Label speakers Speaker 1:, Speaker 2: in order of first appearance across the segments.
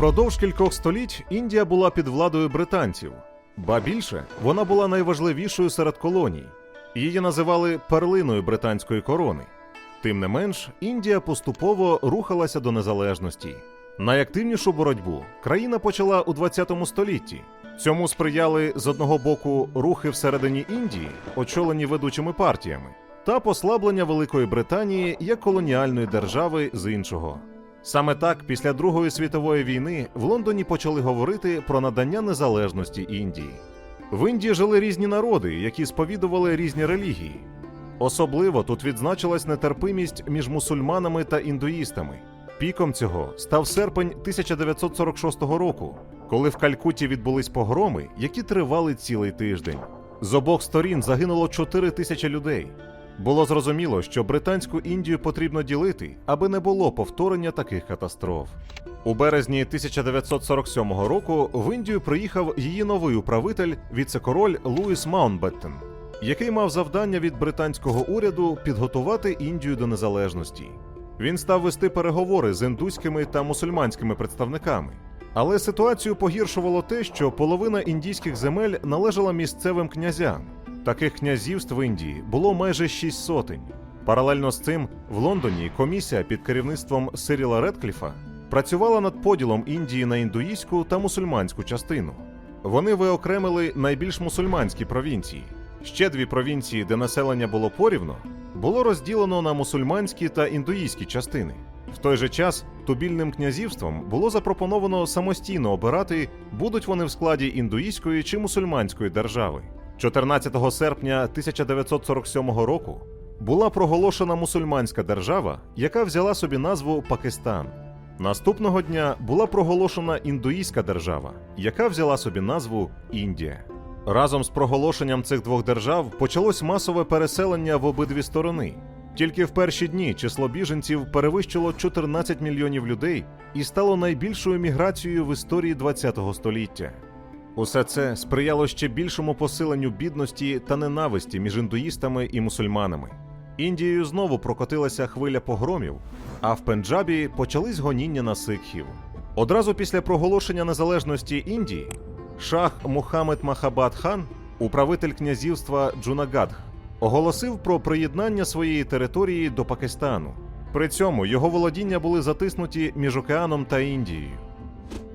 Speaker 1: Впродовж кількох століть Індія була під владою британців, ба більше вона була найважливішою серед колоній. Її називали перлиною британської корони. Тим не менш, Індія поступово рухалася до незалежності. Найактивнішу боротьбу країна почала у 20 столітті. Цьому сприяли з одного боку рухи всередині Індії, очолені ведучими партіями, та послаблення Великої Британії як колоніальної держави з іншого. Саме так, після Другої світової війни в Лондоні почали говорити про надання незалежності Індії. В Індії жили різні народи, які сповідували різні релігії. Особливо тут відзначилась нетерпимість між мусульманами та індуїстами. Піком цього став серпень 1946 року, коли в Калькутті відбулись погроми, які тривали цілий тиждень. З обох сторін загинуло 4 тисячі людей. Було зрозуміло, що британську Індію потрібно ділити, аби не було повторення таких катастроф. У березні 1947 року в Індію приїхав її новий управитель, віце-король Луїс Маунтбеттен, який мав завдання від британського уряду підготувати Індію до незалежності. Він став вести переговори з індуськими та мусульманськими представниками. Але ситуацію погіршувало те, що половина індійських земель належала місцевим князям. Таких князівств в Індії було майже шість сотень. Паралельно з цим в Лондоні комісія під керівництвом Сиріла Редкліфа працювала над поділом Індії на індуїзьку та мусульманську частину. Вони виокремили найбільш мусульманські провінції. Ще дві провінції, де населення було порівно, було розділено на мусульманські та індуїзькі частини. В той же час тубільним князівством було запропоновано самостійно обирати, будуть вони в складі індуїзької чи мусульманської держави. 14 серпня 1947 року була проголошена мусульманська держава, яка взяла собі назву Пакистан. Наступного дня була проголошена індуїзька держава, яка взяла собі назву Індія. Разом з проголошенням цих двох держав почалось масове переселення в обидві сторони. Тільки в перші дні число біженців перевищило 14 мільйонів людей і стало найбільшою міграцією в історії ХХ століття. Усе це сприяло ще більшому посиленню бідності та ненависті між індуїстами і мусульманами. Індією знову прокотилася хвиля погромів, а в Пенджабі почались гоніння на сикхів. Одразу після проголошення незалежності Індії шах Мухаммед Махабад хан, управитель князівства Джунагадх, оголосив про приєднання своєї території до Пакистану. При цьому його володіння були затиснуті між океаном та Індією.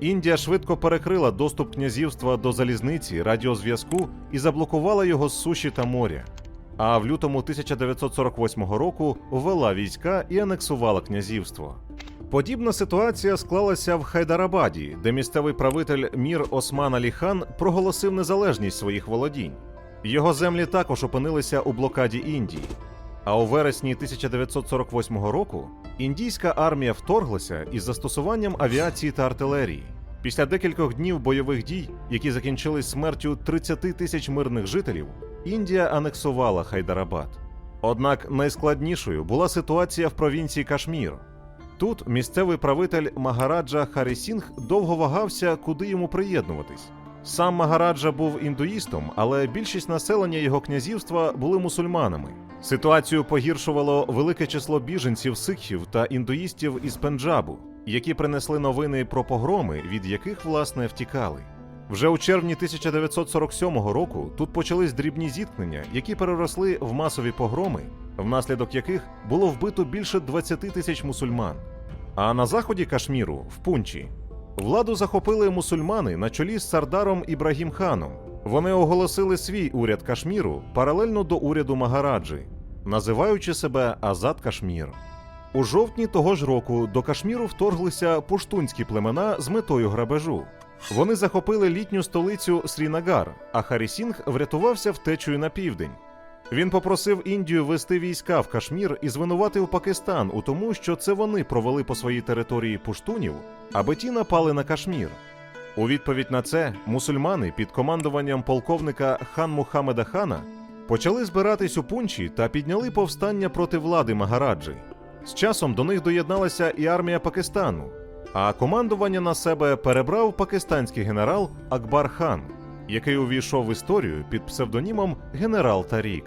Speaker 1: Індія швидко перекрила доступ князівства до залізниці, радіозв'язку і заблокувала його з суші та моря. А в лютому 1948 року ввела війська і анексувала князівство. Подібна ситуація склалася в Хайдарабаді, де місцевий правитель Мір Осман Алі хан проголосив незалежність своїх володінь. Його землі також опинилися у блокаді Індії. А у вересні 1948 року індійська армія вторглася із застосуванням авіації та артилерії. Після декількох днів бойових дій, які закінчились смертю 30 тисяч мирних жителів, Індія анексувала Хайдарабад. Однак найскладнішою була ситуація в провінції Кашмір. Тут місцевий правитель Магараджа Харісінг довго вагався, куди йому приєднуватись. Сам Магараджа був індуїстом, але більшість населення його князівства були мусульманами. Ситуацію погіршувало велике число біженців сикхів та індуїстів із Пенджабу, які принесли новини про погроми, від яких власне втікали. Вже у червні 1947 року тут почались дрібні зіткнення, які переросли в масові погроми, внаслідок яких було вбито більше 20 тисяч мусульман. А на заході Кашміру, в Пунчі, владу захопили мусульмани на чолі з Сардаром Ібрагім Ханом. Вони оголосили свій уряд Кашміру паралельно до уряду Магараджі, називаючи себе Азад Кашмір. У жовтні того ж року до Кашміру вторглися пуштунські племена з метою грабежу. Вони захопили літню столицю Срінагар, а Харісінг врятувався втечею на південь. Він попросив Індію вести війська в Кашмір і звинуватив Пакистан у тому, що це вони провели по своїй території пуштунів, аби ті напали на Кашмір. У відповідь на це мусульмани під командуванням полковника хан Мухаммеда Хана почали збиратись у пунчі та підняли повстання проти влади Магараджі. З часом до них доєдналася і армія Пакистану, а командування на себе перебрав пакистанський генерал Акбар Хан, який увійшов в історію під псевдонімом генерал Тарік.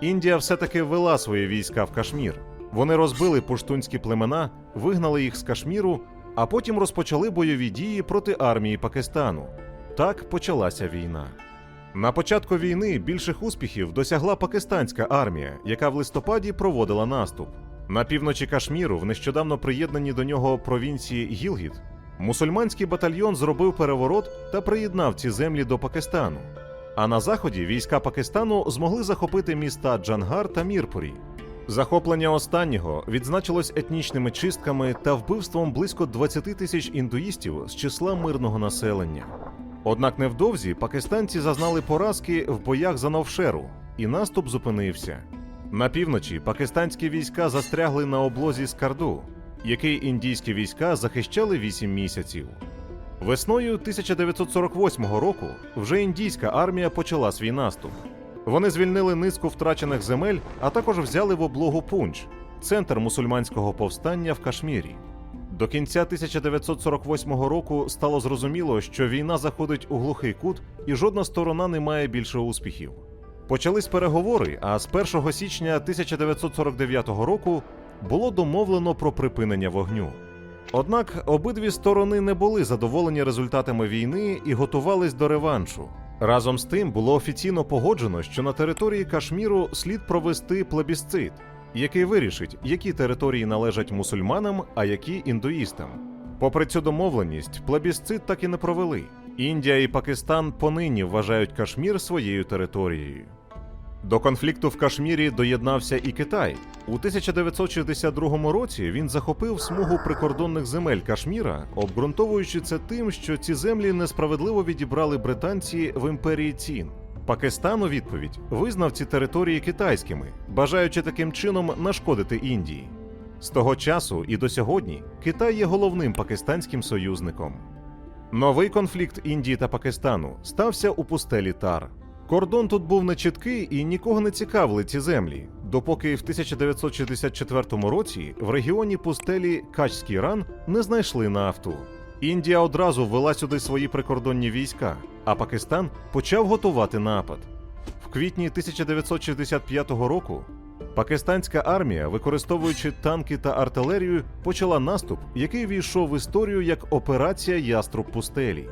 Speaker 1: Індія все-таки ввела свої війська в Кашмір. Вони розбили пуштунські племена, вигнали їх з Кашміру, а потім розпочали бойові дії проти армії Пакистану. Так почалася війна. На початку війни більших успіхів досягла пакистанська армія, яка в листопаді проводила наступ. На півночі Кашміру, в нещодавно приєднані до нього провінції Гілгіт, мусульманський батальйон зробив переворот та приєднав ці землі до Пакистану. А на заході війська Пакистану змогли захопити міста Джангар та Мірпурі. Захоплення останнього відзначилось етнічними чистками та вбивством близько 20 тисяч індуїстів з числа мирного населення. Однак невдовзі пакистанці зазнали поразки в боях за Новшеру, і наступ зупинився. На півночі пакистанські війська застрягли на облозі Скарду, який індійські війська захищали 8 місяців. Весною 1948 року вже індійська армія почала свій наступ. Вони звільнили низку втрачених земель, а також взяли в облогу Пунч, центр мусульманського повстання в Кашмірі. До кінця 1948 року стало зрозуміло, що війна заходить у глухий кут і жодна сторона не має більше успіхів. Почались переговори, а з 1 січня 1949 року було домовлено про припинення вогню. Однак обидві сторони не були задоволені результатами війни і готувались до реваншу. Разом з тим було офіційно погоджено, що на території Кашміру слід провести плебісцит, який вирішить, які території належать мусульманам, а які індуїстам. Попри цю домовленість, плебісцит так і не провели. Індія і Пакистан понині вважають Кашмір своєю територією. До конфлікту в Кашмірі доєднався і Китай. У 1962 році він захопив смугу прикордонних земель Кашміра, обґрунтовуючи це тим, що ці землі несправедливо відібрали британці в імперії Цін. Пакистан у відповідь визнав ці території китайськими, бажаючи таким чином нашкодити Індії. З того часу і до сьогодні Китай є головним пакистанським союзником. Новий конфлікт Індії та Пакистану стався у пустелі Тар. Кордон тут був нечіткий і нікого не цікавили ці землі, допоки в 1964 році в регіоні пустелі Качський ран не знайшли нафту. Індія одразу ввела сюди свої прикордонні війська, а Пакистан почав готувати напад. В квітні 1965 року пакистанська армія, використовуючи танки та артилерію, почала наступ, який війшов в історію як операція Яструб пустелі.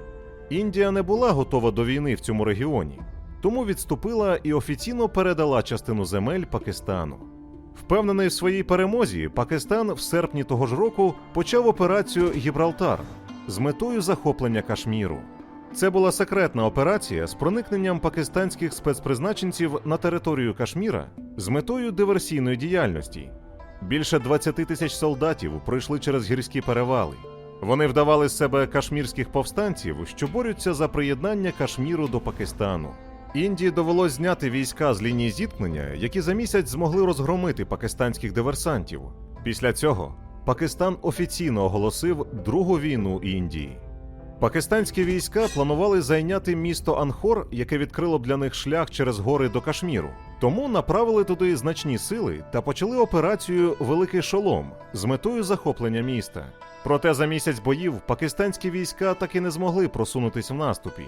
Speaker 1: Індія не була готова до війни в цьому регіоні, тому відступила і офіційно передала частину земель Пакистану. Впевнений в своїй перемозі, Пакистан в серпні того ж року почав операцію Гібралтар з метою захоплення Кашміру. Це була секретна операція з проникненням пакистанських спецпризначенців на територію Кашміра з метою диверсійної діяльності. Більше 20 тисяч солдатів пройшли через гірські перевали. Вони вдавали з себе кашмірських повстанців, що борються за приєднання Кашміру до Пакистану. Індії довелось зняти війська з лінії зіткнення, які за місяць змогли розгромити пакистанських диверсантів. Після цього Пакистан офіційно оголосив Другу війну Індії. Пакистанські війська планували зайняти місто Анхор, яке відкрило б для них шлях через гори до Кашміру. Тому направили туди значні сили та почали операцію Великий Шолом з метою захоплення міста. Проте за місяць боїв пакистанські війська так і не змогли просунутись в наступі.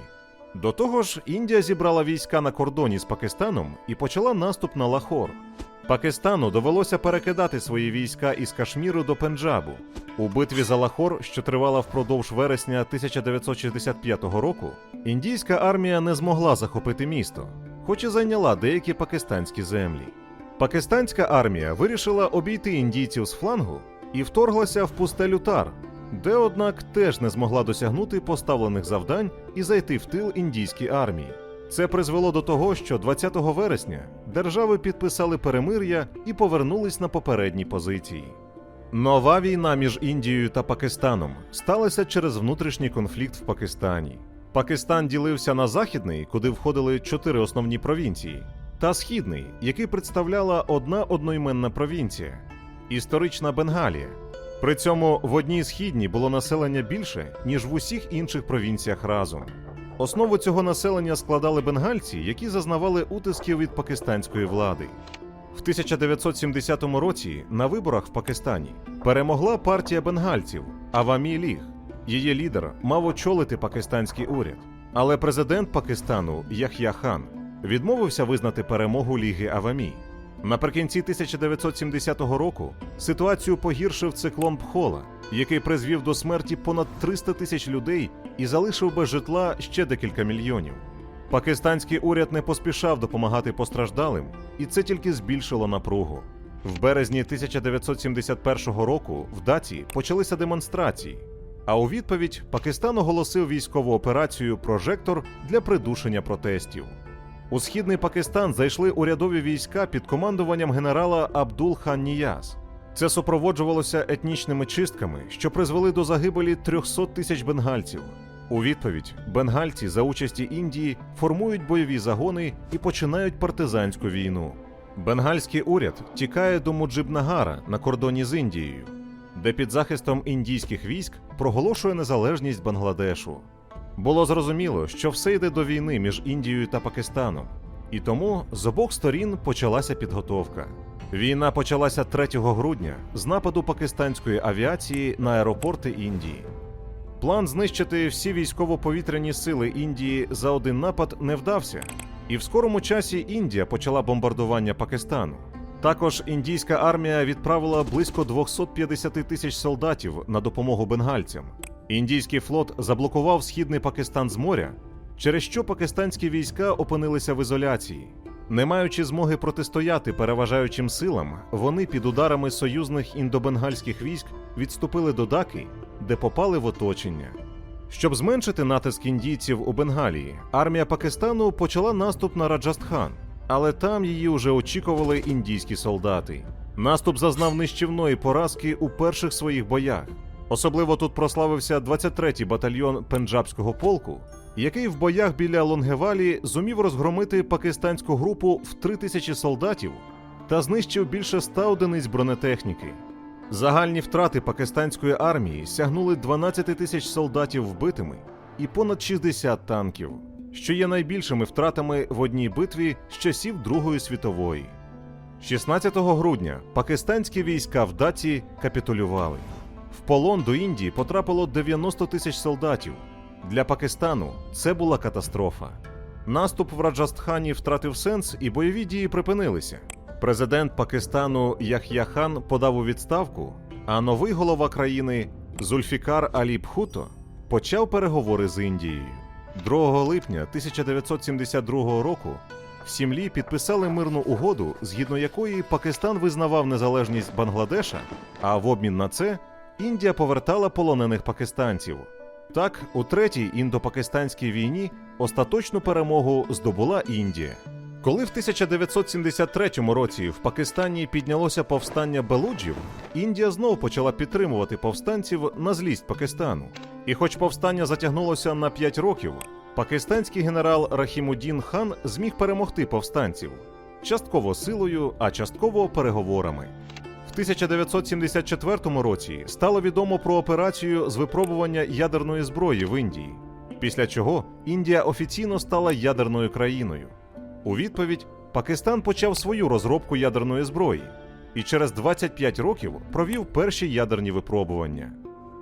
Speaker 1: До того ж, Індія зібрала війська на кордоні з Пакистаном і почала наступ на Лахор. Пакистану довелося перекидати свої війська із Кашміру до Пенджабу. У битві за Лахор, що тривала впродовж вересня 1965 року, індійська армія не змогла захопити місто, хоч і зайняла деякі пакистанські землі. Пакистанська армія вирішила обійти індійців з флангу і вторглася в пустелю Тар, де, однак, теж не змогла досягнути поставлених завдань і зайти в тил індійській армії. Це призвело до того, що 20 вересня держави підписали перемир'я і повернулись на попередні позиції. Нова війна між Індією та Пакистаном сталася через внутрішній конфлікт в Пакистані. Пакистан ділився на західний, куди входили чотири основні провінції, та східний, який представляла одна одноіменна провінція історична Бенгалія. При цьому в одній східній було населення більше, ніж в усіх інших провінціях разом. Основу цього населення складали бенгальці, які зазнавали утисків від пакистанської влади. В 1970 році на виборах в Пакистані перемогла партія бенгальців Авамі Ліг. Її лідер мав очолити пакистанський уряд. Але президент Пакистану Ях'я Хан відмовився визнати перемогу Ліги Авамі. Наприкінці 1970 року ситуацію погіршив циклон Пхола, який призвів до смерті понад 300 тисяч людей і залишив без житла ще декілька мільйонів. Пакистанський уряд не поспішав допомагати постраждалим, і це тільки збільшило напругу. В березні 1971 року в Даці почалися демонстрації. А у відповідь Пакистан оголосив військову операцію Прожектор для придушення протестів. У східний Пакистан зайшли урядові війська під командуванням генерала Абдул Хан Ніяз. Це супроводжувалося етнічними чистками, що призвели до загибелі 300 тисяч бенгальців. У відповідь бенгальці за участі Індії формують бойові загони і починають партизанську війну. Бенгальський уряд тікає до Муджибнагара на кордоні з Індією, де під захистом індійських військ проголошує незалежність Бангладешу. Було зрозуміло, що все йде до війни між Індією та Пакистаном, і тому з обох сторін почалася підготовка. Війна почалася 3 грудня з нападу пакистанської авіації на аеропорти Індії. План знищити всі військово-повітряні сили Індії за один напад не вдався, і в скорому часі Індія почала бомбардування Пакистану. Також індійська армія відправила близько 250 тисяч солдатів на допомогу бенгальцям. Індійський флот заблокував східний Пакистан з моря, через що пакистанські війська опинилися в ізоляції. Не маючи змоги протистояти переважаючим силам, вони під ударами союзних індобенгальських військ відступили до Даки, де попали в оточення. Щоб зменшити натиск індійців у Бенгалії, армія Пакистану почала наступ на Раджастхан, але там її вже очікували індійські солдати. Наступ зазнав нищівної поразки у перших своїх боях. Особливо тут прославився 23-й батальйон Пенджабського полку, який в боях біля Лонгевалі зумів розгромити пакистанську групу в 3 тисячі солдатів та знищив більше ста одиниць бронетехніки. Загальні втрати пакистанської армії сягнули 12 тисяч солдатів вбитими і понад 60 танків, що є найбільшими втратами в одній битві з часів Другої світової. 16 грудня пакистанські війська в Даці капітулювали. В полон до Індії потрапило 90 тисяч солдатів. Для Пакистану це була катастрофа. Наступ в Раджастхані втратив сенс, і бойові дії припинилися. Президент Пакистану Ях'я Хан подав у відставку, а новий голова країни Зульфікар Алі Пхуто почав переговори з Індією. 2 липня 1972 року в Сімлі підписали мирну угоду, згідно якої Пакистан визнавав незалежність Бангладеша, а в обмін на це Індія повертала полонених пакистанців. Так, у третій індопакистанській війні остаточну перемогу здобула Індія. Коли в 1973 році в Пакистані піднялося повстання белуджів, Індія знов почала підтримувати повстанців на злість Пакистану. І хоч повстання затягнулося на 5 років, пакистанський генерал Рахімудін хан зміг перемогти повстанців частково силою, а частково переговорами. В 1974 році стало відомо про операцію з випробування ядерної зброї в Індії, після чого Індія офіційно стала ядерною країною. У відповідь Пакистан почав свою розробку ядерної зброї і через 25 років провів перші ядерні випробування.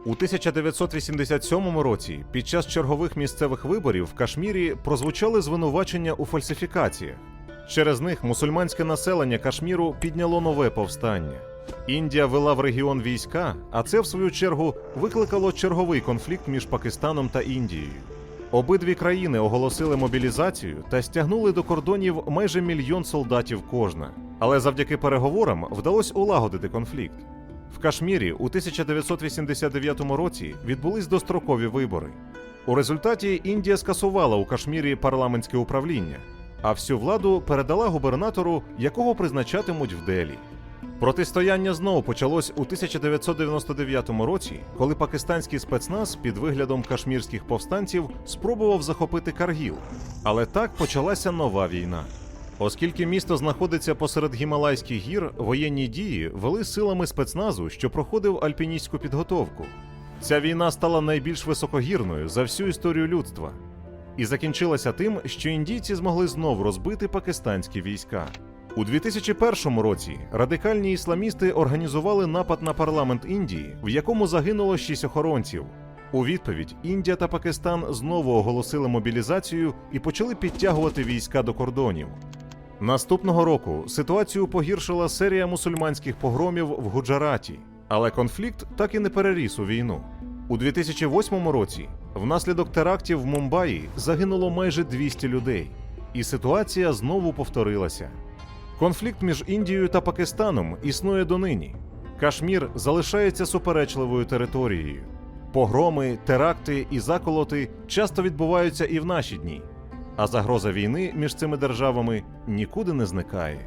Speaker 1: У 1987 році під час чергових місцевих виборів в Кашмірі прозвучали звинувачення у фальсифікаціях. Через них мусульманське населення Кашміру підняло нове повстання. Індія вела в регіон війська, а це, в свою чергу, викликало черговий конфлікт між Пакистаном та Індією. Обидві країни оголосили мобілізацію та стягнули до кордонів майже мільйон солдатів кожна. Але завдяки переговорам вдалося улагодити конфлікт. В Кашмірі у 1989 році відбулись дострокові вибори. У результаті Індія скасувала у Кашмірі парламентське управління, а всю владу передала губернатору, якого призначатимуть в Делі. Протистояння знову почалось у 1999 році, коли пакистанський спецназ під виглядом кашмірських повстанців спробував захопити Каргіл. Але так почалася нова війна. Оскільки місто знаходиться посеред Гімалайських гір, воєнні дії вели силами спецназу, що проходив альпіністську підготовку. Ця війна стала найбільш високогірною за всю історію людства і закінчилася тим, що індійці змогли знов розбити пакистанські війська. У 2001 році радикальні ісламісти організували напад на парламент Індії, в якому загинуло шість охоронців. У відповідь Індія та Пакистан знову оголосили мобілізацію і почали підтягувати війська до кордонів. Наступного року ситуацію погіршила серія мусульманських погромів в Гуджараті, але конфлікт так і не переріс у війну. У 2008 році внаслідок терактів в Мумбаї загинуло майже 200 людей, і ситуація знову повторилася. Конфлікт між Індією та Пакистаном існує донині. Кашмір залишається суперечливою територією. Погроми, теракти і заколоти часто відбуваються і в наші дні, а загроза війни між цими державами нікуди не зникає.